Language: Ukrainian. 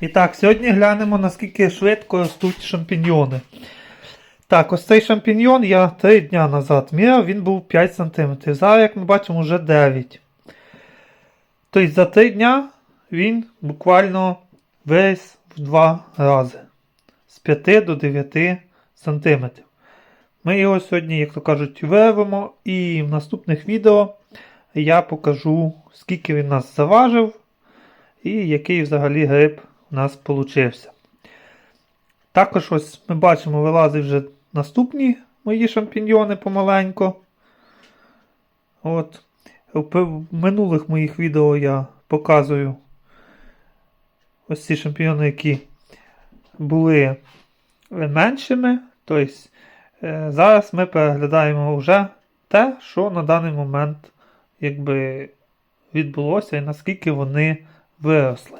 І так, сьогодні глянемо, наскільки швидко ростуть шампіньйони. Так, ось цей шампіньйон я 3 дня назад міряв, він був 5 см. Зараз, як ми бачимо, вже 9. Тобто за 3 дня він буквально виріс в 2 рази. З 5 до 9 см. Ми його сьогодні, як то кажуть, вирвемо, і в наступних відео я покажу, скільки він нас заважив і який взагалі гриб у нас получився. Також ось ми бачимо, вилазить вже наступні мої шампіньйони помаленько. От. В минулих моїх відео я показую ось ці шампіньйони, які були меншими. Тобто зараз ми переглядаємо вже те, що на даний момент якби відбулося і наскільки вони виросли.